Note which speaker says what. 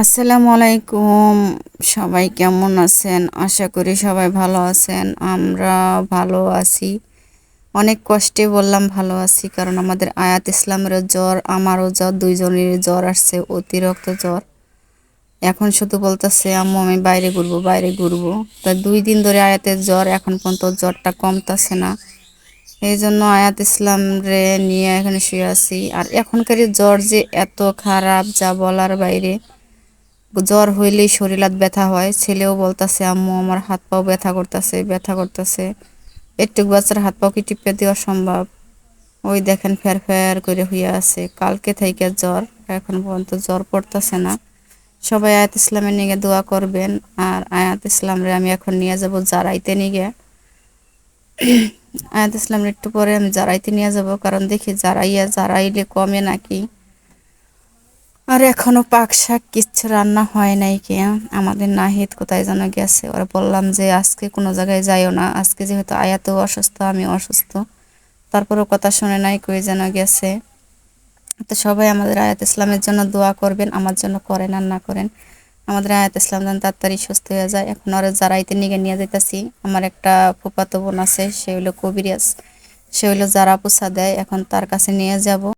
Speaker 1: আসসালামু আলাইকুম সবাই কেমন আছেন? আশা করি সবাই ভালো আছেন। আমরা ভালো আছি। অনেক কষ্টে বললাম ভালো আছি কারণ আমাদের আয়াত ইসলামেরও জ্বর, আমারও জ্বর দুইজনের জ্বর আসছে, অতিরিক্ত জ্বর। এখন শুধু বলতেছে, আম্মু, আমি বাইরে ঘুরবো বাইরে ঘুরবো। তা দুই দিন ধরে আয়াতের জ্বর, এখন পর্যন্ত জ্বরটা কমতেছে না। এই জন্য আয়াত ইসলাম রে নিয়ে এখানে শুয়ে আছি। আর এখনকার জ্বর যে এত খারাপ, যা বলার বাইরে। জ্বর হইলেই শরীরাত ব্যথা হয়। ছেলেও বলতাছে, আম্মু, আমার হাত পাও ব্যথা করতেছে ব্যথা করতেছে। একটু বাচ্চার হাত পাও কি টিপে দেওয়া সম্ভব? ওই দেখেন ফের ফের করে হইয়া আছে। কালকে থেকে জ্বর, এখন পর্যন্ত জ্বর পড়তেছে না। সবাই আয়াত ইসলামের নিগে দোয়া করবেন। আর আয়াত ইসলামরে আমি এখন নিয়ে যাব জারাইতে নিগে। আয়াত ইসলামের একটু পরে আমি জারাইতে নিয়ে যাব, কারণ দেখি জারাইয়া জারাইলে কমে নাকি। আর এখনও পাক শাক কিচ্ছু রান্না হয় নাই কে আমাদের নাহিদ কোথায় যেন গেছে। ওরা বললাম যে আজকে কোনো জায়গায় যাইও না, আজকে যেহেতু আয়াতেও অসুস্থ আমি অসুস্থ। তারপরেও কথা শুনে নাই কই যেন গেছে। তো সবাই আমাদের আয়াত ইসলামের জন্য দোয়া করবেন, আমার জন্য করেন আর না করেন। আমাদের আয়াত ইসলাম যেন তাড়াতাড়ি সুস্থ হয়ে যায়। এখন ওরা যারাইতে নিয়ে নিয়ে যেতেছি আমার একটা ফুপাতো বোন আছে, সে হইল কবিরাজ। সে হইল যারা পোষা দেয়, এখন তার কাছে নিয়ে যাব।